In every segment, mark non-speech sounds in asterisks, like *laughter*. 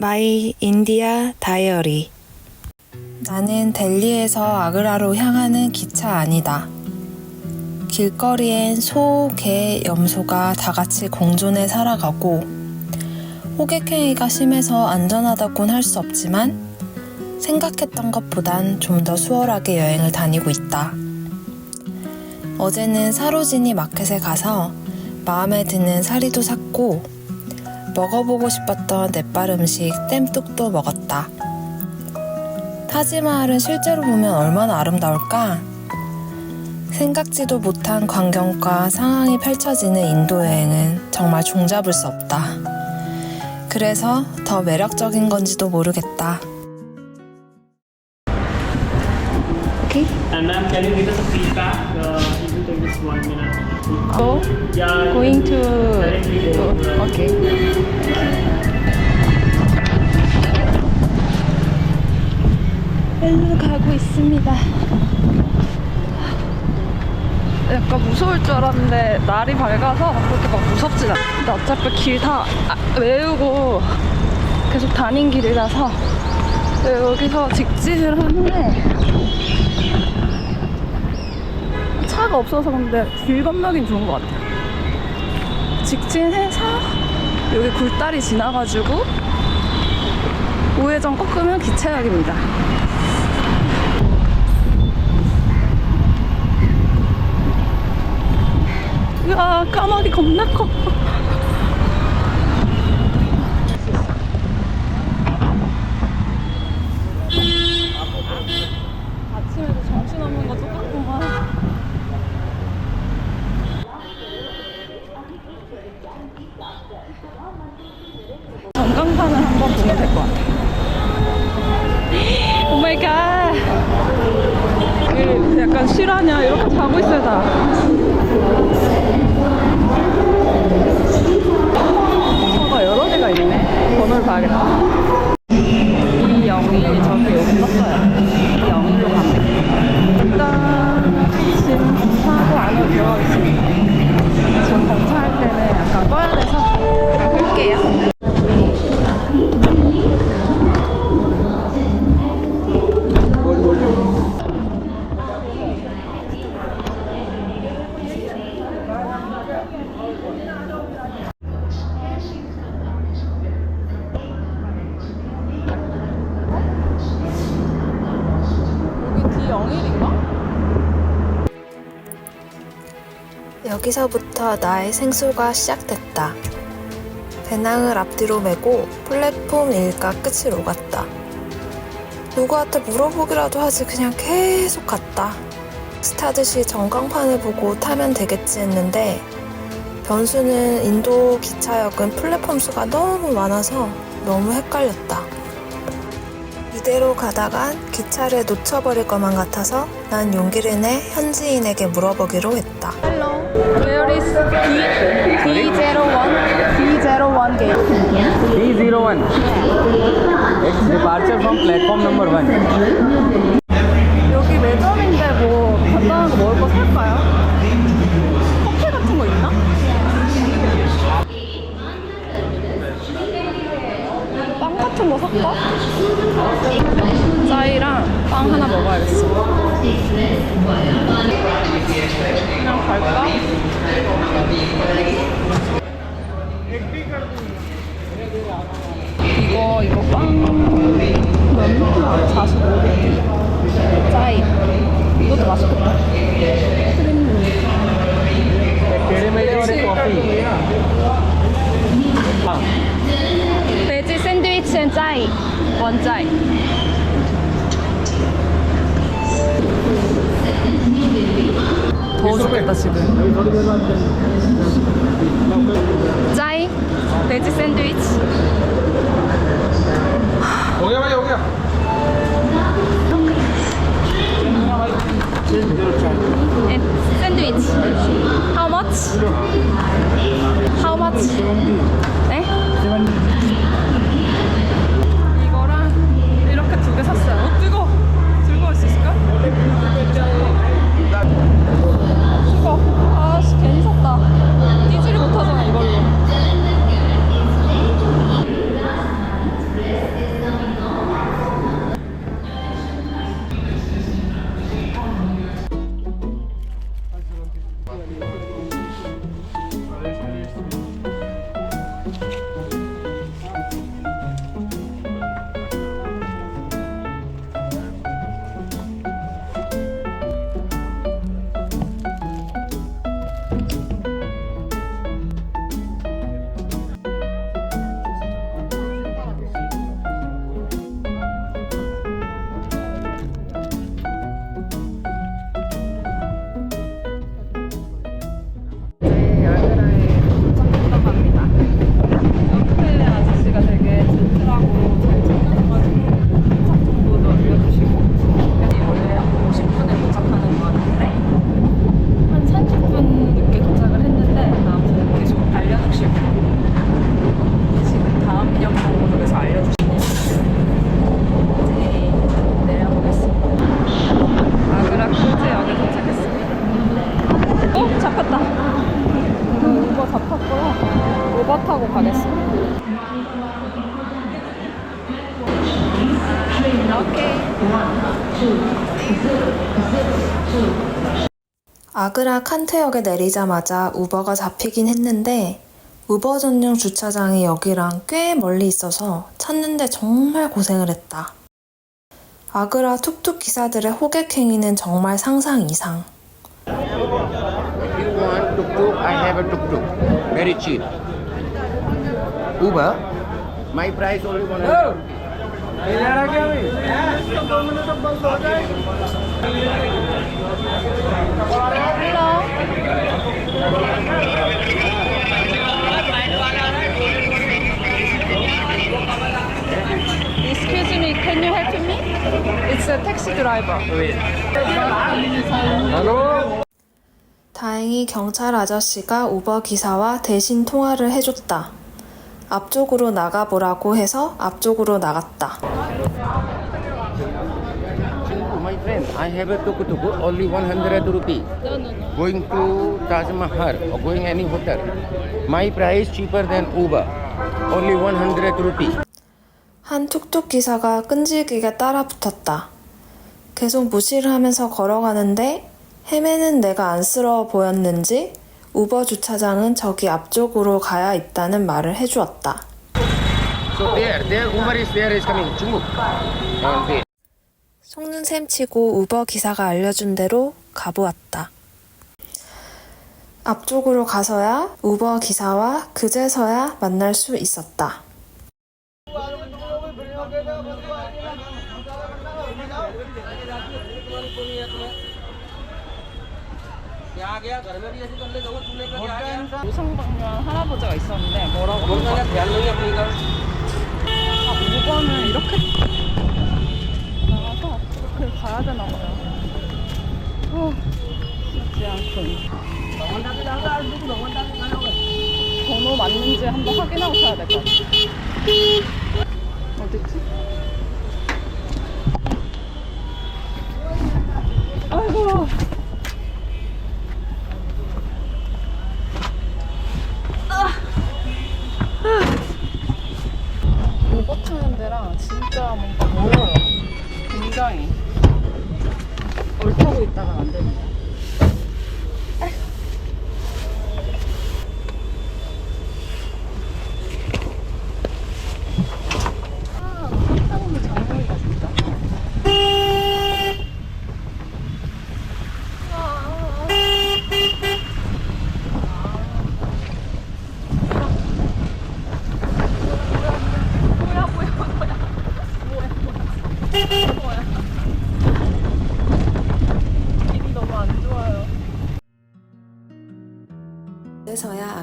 마이 인디아 다이어리 나는 델리에서 아그라로 향하는 기차 아니다. 길거리엔 소, 개, 염소가 다 같이 공존해 살아가고 호객행위가 심해서 안전하다곤 할 수 없지만 생각했던 것보단 좀 더 수월하게 여행을 다니고 있다. 어제는 사로지니 마켓에 가서 마음에 드는 사리도 샀고 먹어보고 싶었던 넷발 음식 땜뚝도 먹었다. 타지마할은 실제로 보면 얼마나 아름다울까? 생각지도 못한 광경과 상황이 펼쳐지는 인도 여행은 정말 종잡을 수 없다. 그래서 더 매력적인 건지도 모르겠다. And ma'am, can you give us a feedback? Uh, it will take just one minute. Go? Going to... Okay. 일로 가고 있습니다. 약간 무서울 줄 알았는데 날이 밝아서 그렇게 막 무섭진 않아. 근데 어차피 길 다 외우고 계속 다닌 길이라서 여기서 직진을 하는데 차가 없어서 근데 길 건너긴 좋은 것 같아요. 직진해서 여기 굴다리 지나가지고 우회전 꺾으면 기차역입니다. 으아 까마귀 겁나 커. 영일인가? 여기서부터 나의 생소가 시작됐다. 배낭을 앞뒤로 메고 플랫폼 일가 끝을 오갔다. 누구한테 물어보기라도 하지 그냥 계속 갔다. 스타듯이 전광판을 보고 타면 되겠지 했는데 변수는 인도 기차역은 플랫폼 수가 너무 많아서 너무 헷갈렸다. 이대로 가다간 기차를 놓쳐버릴 것만 같아서 난 용기를 내 현지인에게 물어보기로 했다. Hello. Where is D, D01? D01 gate. D01. It's departure from platform number 1. 여기 매점인데 뭐 간단한 거 먹을 거 살까요? 6컵? 짜이랑 빵 하나 먹어야겠어. 그냥 갈까? 이거, 이거 빵. 면? 45개. 짜이. 아그라 칸트역에 내리자마자 우버가 잡히긴 했는데 우버 전용 주차장이 여기랑 꽤 멀리 있어서 찾는데 정말 고생을 했다. 아그라 툭툭 기사들의 호객 행위는 정말 상상 이상. If you want tuk-tuk, I have a tuk-tuk. Very cheap. Uber? My price only 100 Excuse me, can you help me? It's a taxi driver. 다행히 경찰 아저씨가 우버 기사와 대신 통화를 해줬다. 앞쪽으로 나가보라고 해서 앞쪽으로 나갔다. I have a tuk-tuk, only 100 rupees. Going to Taj Mahal or going any hotel. My price cheaper than Uber. Only 100 rupees. 한 툭툭 기사가 끈질기게 따라 붙었다. 계속 무시를 하면서 걸어가는데 헤매는 내가 안쓰러워 보였는지 우버 주차장은 저기 앞쪽으로 가야 있다는 말을 해주었다. So there, there Uber is there is coming. Chungu. And wait. 속는 셈 치고 우버 기사가 알려준 대로 가보았다. 앞쪽으로 가서야 우버 기사와 그제서야 만날 수 있었다. 노상방뇨한 할아버지가 있었는데 뭐라고 한 거? 아, 5번은 이렇게 나가서 이렇게 가야 되나 봐요. 어, 쉽지 않군. 번호 맞는지 한번 확인하고 타야 될 것 같아. 어딨지? 아이고.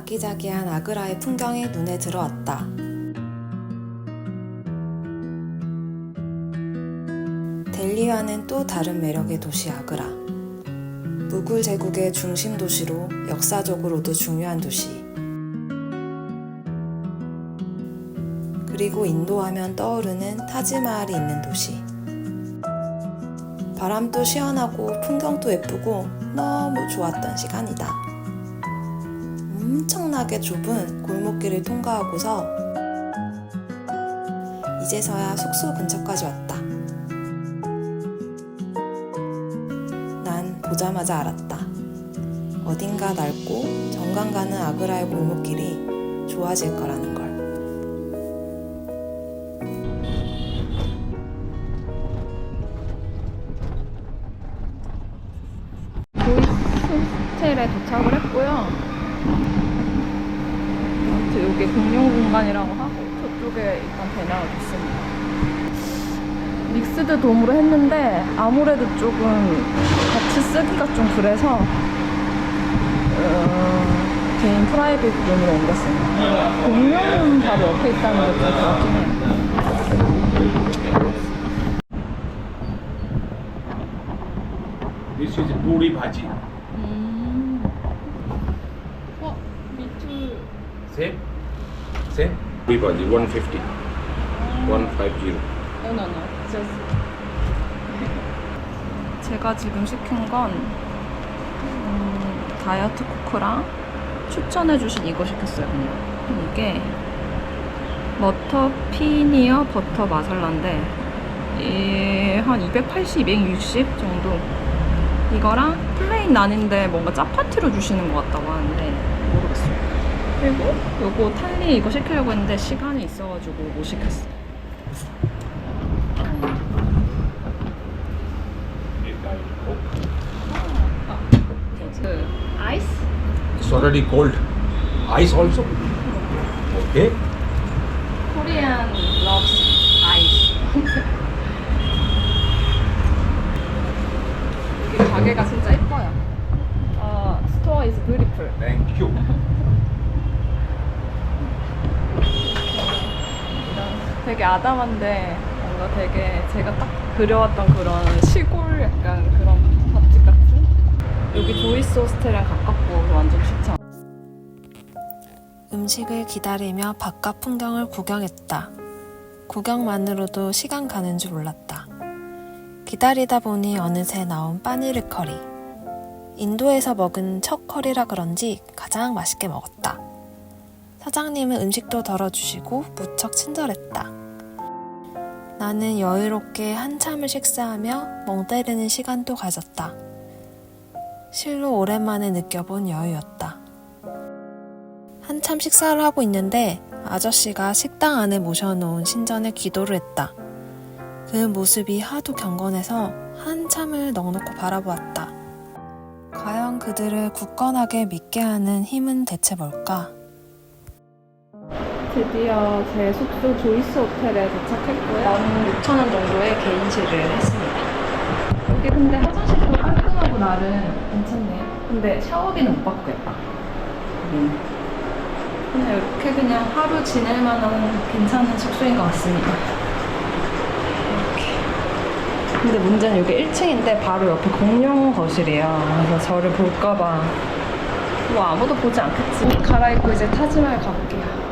아기자기한 아그라의 풍경이 눈에 들어왔다. 델리와는 또 다른 매력의 도시 아그라. 무굴 제국의 중심 도시로 역사적으로도 중요한 도시. 그리고 인도하면 떠오르는 타지마할이 있는 도시. 바람도 시원하고 풍경도 예쁘고 너무 좋았던 시간이다. 엄청나게 좁은 골목길을 통과하고서 이제서야 숙소 근처까지 왔다. 난 보자마자 알았다. 어딘가 넓고 정감 가는 아그라의 골목길이 좋아질 거라는 돔으로 했는데 아무래도 조금 같이 쓰기가 좀 그래서 어, 개인 프라이빗 룸으로 옮겼습니다. 공용은 바로 옆에 있다는 것도 좋았긴 해요. This is puri bhaji. 어, 미투 Same? Same? Puri bhaji, 150. 150. No, no, no. Just... 제가 지금 시킨 건 음, 다이어트 코크랑 추천해주신 이거 시켰어요. 그냥 이게 버터 피니어 버터 마살라인데 이, 한 280, 260 정도. 이거랑 플레인 난인데 뭔가 짜파티로 주시는 것 같다고 하는데 모르겠어요. 그리고 요거 탈리 이거 시키려고 했는데 시간이 있어가지고 못 시켰어. 그 아이스? It's already cold. Ice also. Okay. 코리안 loves 아이스. 여기 가게가 진짜 예뻐요. 어, 스토어 is beautiful. Thank you. 되게 아담한데 뭔가 되게 제가 딱 그려왔던 그런 시골 약간 그런 밥집 같은? 여기 조이스 호스텔이랑 가깝 고 완전 추천. 음식을 기다리며 바깥 풍경을 구경했다. 구경만으로도 시간 가는 줄 몰랐다. 기다리다 보니 어느새 나온 빠니르 커리. 인도에서 먹은 첫 커리라 그런지 가장 맛있게 먹었다. 사장님은 음식도 덜어주시고 무척 친절했다. 나는 여유롭게 한참을 식사하며 멍 때리는 시간도 가졌다. 실로 오랜만에 느껴본 여유였다. 한참 식사를 하고 있는데 아저씨가 식당 안에 모셔놓은 신전에 기도를 했다. 그 모습이 하도 경건해서 한참을 넉넉히 바라보았다. 과연 그들을 굳건하게 믿게 하는 힘은 대체 뭘까? 드디어 제 숙소 조이스 호텔에 도착했고요. 16,000원 정도의 개인실을 했습니다. 여기 근데 화장실 도 깔끔하고 나름 괜찮네요. 근데 샤워기는 못 받겠다. 여기는. 그냥 이렇게 그냥 하루 지낼 만한 괜찮은 숙소인 것 같습니다. 이렇게. 근데 문제는 여기 1층인데 바로 옆에 공용 거실이에요. 그래서 저를 볼까봐 뭐 아무도 보지 않겠지. 옷 갈아입고 이제 타지마을 가볼게요.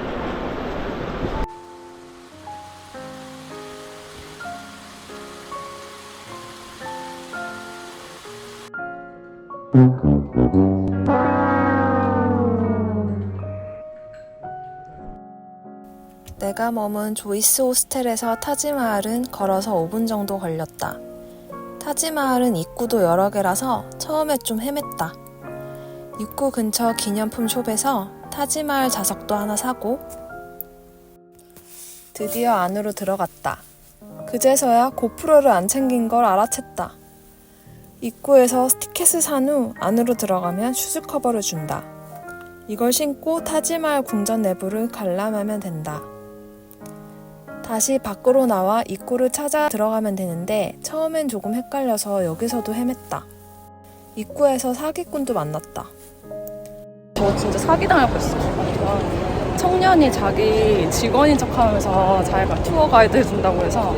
내가 머문 조이스 호스텔에서 타지마할은 걸어서 5분 정도 걸렸다. 타지마할은 입구도 여러 개라서 처음에 좀 헤맸다. 입구 근처 기념품 숍에서 타지마할 자석도 하나 사고 드디어 안으로 들어갔다. 그제서야 고프로를 안 챙긴 걸 알아챘다. 입구에서 티켓을 산 후 안으로 들어가면 슈즈 커버를 준다. 이걸 신고 타지마할 궁전 내부를 관람하면 된다. 다시 밖으로 나와 입구를 찾아 들어가면 되는데 처음엔 조금 헷갈려서 여기서도 헤맸다. 입구에서 사기꾼도 만났다. 저 진짜 사기당할 뻔했어. 저 청년이 자기 직원인 척 하면서 자기가 투어 가이드 해준다고 해서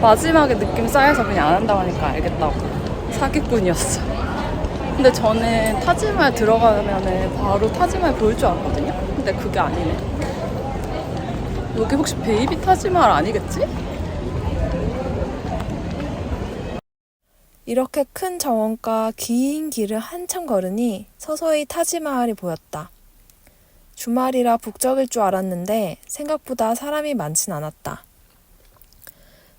마지막에 느낌 쌓여서 그냥 안 한다고 하니까 알겠다고. 사기꾼이었어. 근데 저는 타지마에 들어가면은 바로 타지마에 보일 줄 알았거든요. 근데 그게 아니네. 여기 혹시 베이비 타지마할 아니겠지? 이렇게 큰 정원과 긴 길을 한참 걸으니 서서히 타지마할이 보였다. 주말이라 북적일 줄 알았는데 생각보다 사람이 많진 않았다.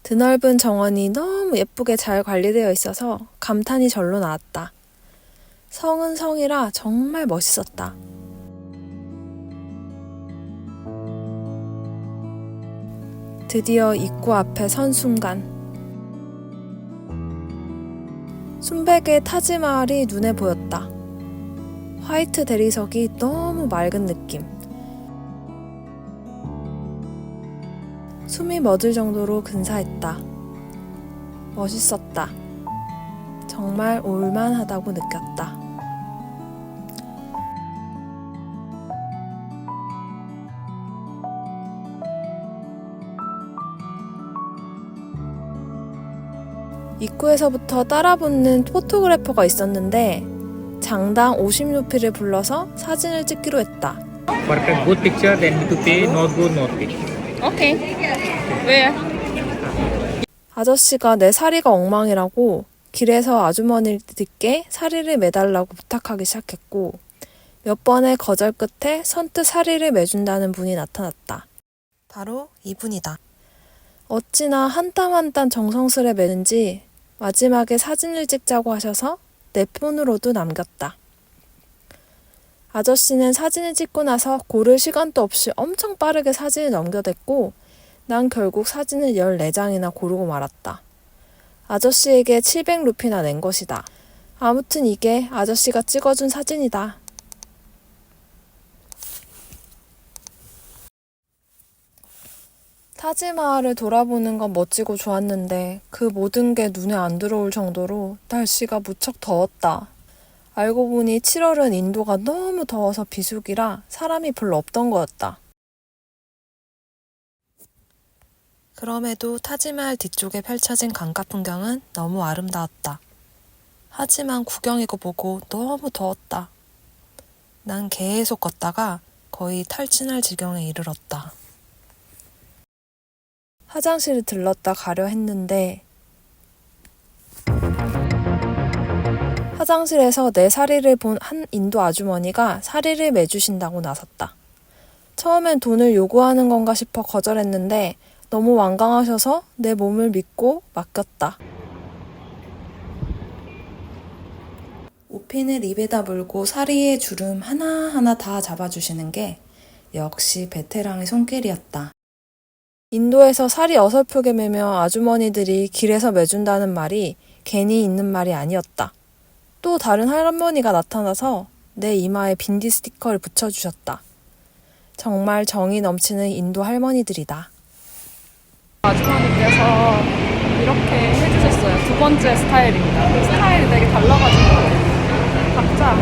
드넓은 정원이 너무 예쁘게 잘 관리되어 있어서 감탄이 절로 나왔다. 성은 성이라 정말 멋있었다. 드디어 입구 앞에 선 순간 순백의 타지마할이 눈에 보였다. 화이트 대리석이 너무 맑은 느낌. 숨이 멎을 정도로 근사했다. 멋있었다. 정말 올만하다고 느꼈다. 입구에서부터 따라붙는 포토그래퍼가 있었는데 장당 50루피를 불러서 사진을 찍기로 했다. Perfect. Good picture, then need to pay. Not good, not pay. 오케이. 왜? 아저씨가 내 사리가 엉망이라고 길에서 아주머니들께 사리를 매달라고 부탁하기 시작했고 몇 번의 거절 끝에 선뜻 사리를 매준다는 분이 나타났다. 바로 이분이다. 어찌나 한 땀 한 땀 정성스레 매는지 마지막에 사진을 찍자고 하셔서 내 폰으로도 남겼다. 아저씨는 사진을 찍고 나서 고를 시간도 없이 엄청 빠르게 사진을 넘겨댔고 난 결국 사진을 14장이나 고르고 말았다. 아저씨에게 700루피나 낸 것이다. 아무튼 이게 아저씨가 찍어준 사진이다. 타지마할을 돌아보는 건 멋지고 좋았는데 그 모든 게 눈에 안 들어올 정도로 날씨가 무척 더웠다. 알고 보니 7월은 인도가 너무 더워서 비수기라 사람이 별로 없던 거였다. 그럼에도 타지마할 뒤쪽에 펼쳐진 강가 풍경은 너무 아름다웠다. 하지만 구경이고 보고 너무 더웠다. 난 계속 걷다가 거의 탈진할 지경에 이르렀다. 화장실을 들렀다 가려 했는데 화장실에서 내 사리를 본 한 인도 아주머니가 사리를 매주신다고 나섰다. 처음엔 돈을 요구하는 건가 싶어 거절했는데 너무 완강하셔서 내 몸을 믿고 맡겼다. 옷핀을 입에다 물고 사리의 주름 하나하나 다 잡아주시는 게 역시 베테랑의 손길이었다. 인도에서 살이 어설프게 매며 아주머니들이 길에서 매준다는 말이 괜히 있는 말이 아니었다. 또 다른 할머니가 나타나서 내 이마에 빈디 스티커를 붙여주셨다. 정말 정이 넘치는 인도 할머니들이다. 아주머니께서 이렇게 해주셨어요. 두 번째 스타일입니다. 스타일이 되게 달라가지고 각자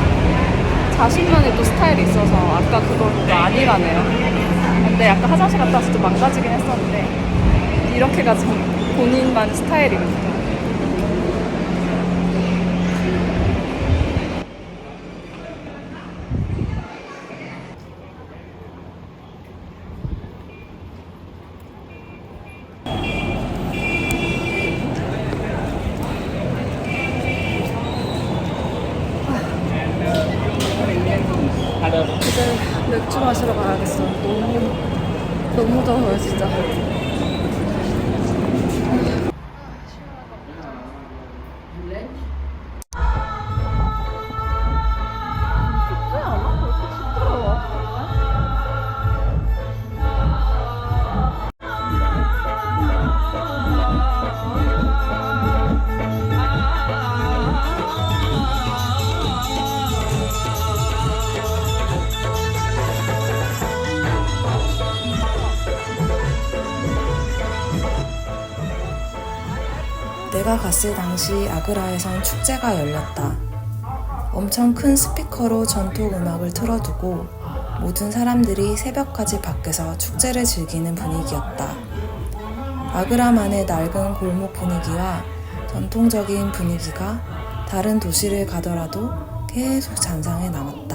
자신만의 또 스타일이 있어서 아까 보고 아니라네요. 근데 약간 화장실 갔다 와서 좀 망가지긴 했었는데 이렇게 가지고 본인만 스타일입니다. 갔을 당시 아그라에선 축제가 열렸다. 엄청 큰 스피커로 전통 음악을 틀어두고 모든 사람들이 새벽까지 밖에서 축제를 즐기는 분위기였다. 아그라만의 낡은 골목 분위기와 전통적인 분위기가 다른 도시를 가더라도 계속 잔상에 남았다.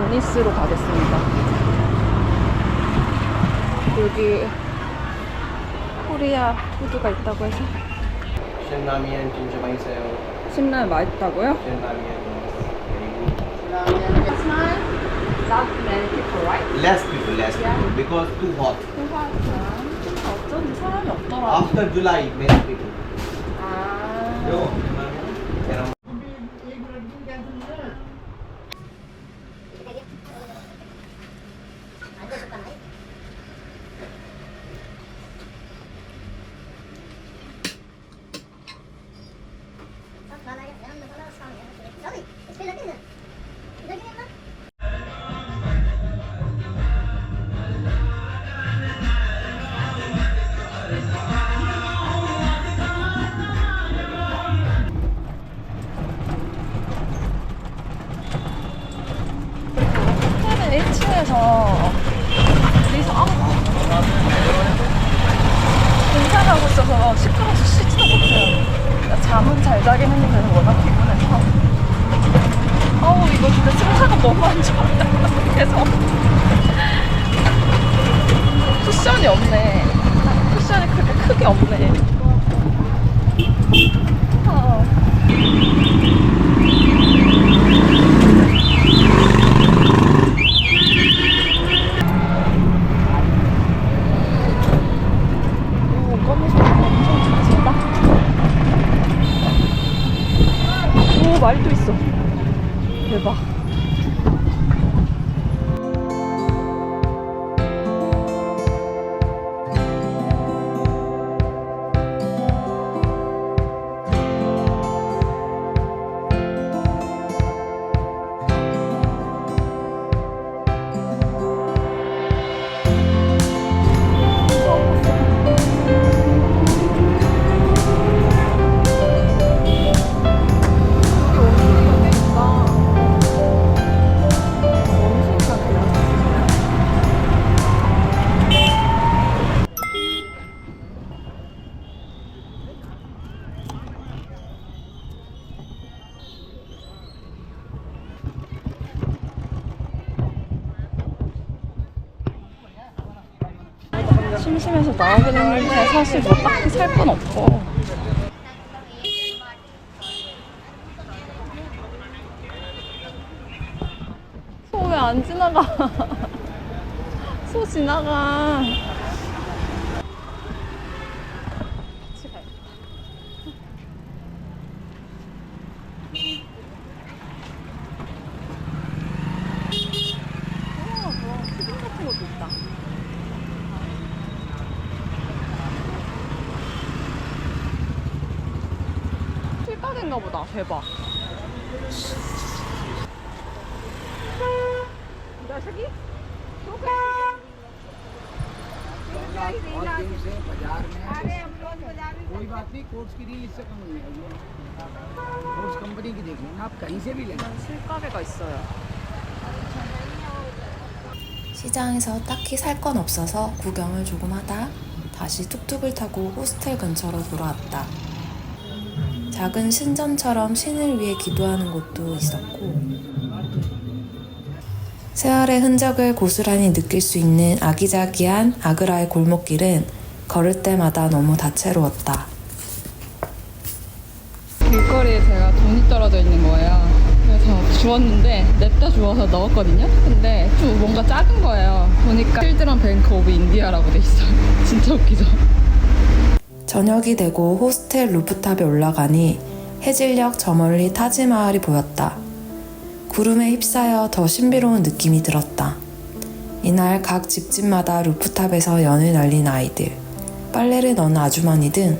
조니스로 가겠습니다. 여기 코리아 푸드가 있다고 해서 신라면 진짜 맛있어요. 신라면 맛있다고요? 신라면 less people, less people because too hot. 어쩐지 사람이 없더라. After July, many people. 아. Espérate, 심심해서 나오긴 했는데 사실 뭐 딱히 살 건 없고 소 왜 안 지나가? *laughs* 소 지나가 같이 가야겠다. 우와 뭐 푸딩 같은 것도 있다 필가게인가 보다. 대박. 자식이? कोई बात नहीं कोर्स की डील इससे कम नहीं है course company की देख लेना आप कहीं से भी लेना 실가게가 있어요. 시장에서 딱히 살 건 없어서 구경을 조금 하다 다시 툭툭을 타고 호스텔 근처로 돌아왔다. 작은 신전처럼 신을 위해 기도하는 곳도 있었고 세월의 흔적을 고스란히 느낄 수 있는 아기자기한 아그라의 골목길은 걸을 때마다 너무 다채로웠다. 길거리에 제가 돈이 떨어져 있는 거예요. 그래서 주웠는데 냅다 주워서 넣었거든요. 근데 좀 뭔가 작은 거예요. 보니까 필드런 뱅크 오브 인디아라고 돼 있어요. *laughs* 진짜 웃기죠? 저녁이 되고 호스텔 루프탑에 올라가니 해질녘 저 멀리 타지마을이 보였다. 구름에 휩싸여 더 신비로운 느낌이 들었다. 이날 각 집집마다 루프탑에서 연을 날린 아이들, 빨래를 넣는 아주머니 등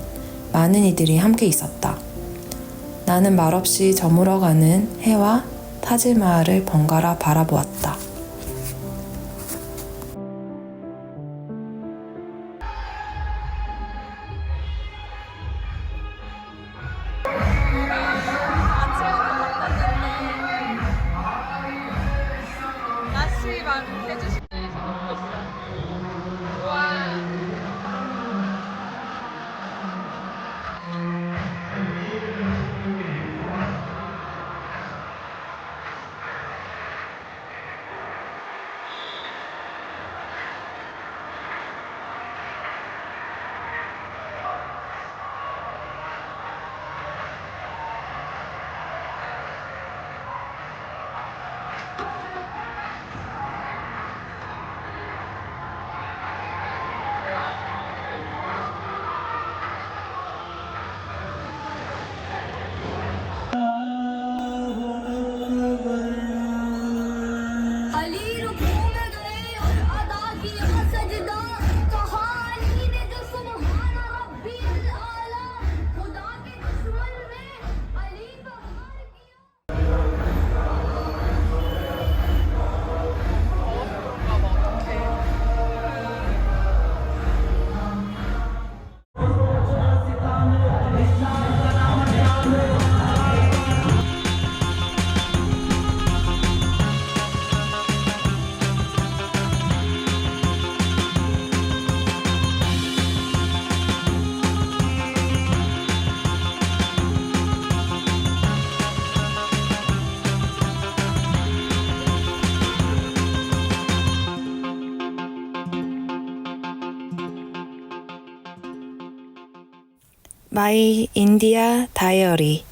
많은 이들이 함께 있었다. 나는 말없이 저물어가는 해와 타지마을을 번갈아 바라보았다. 마이 인디아 다이어리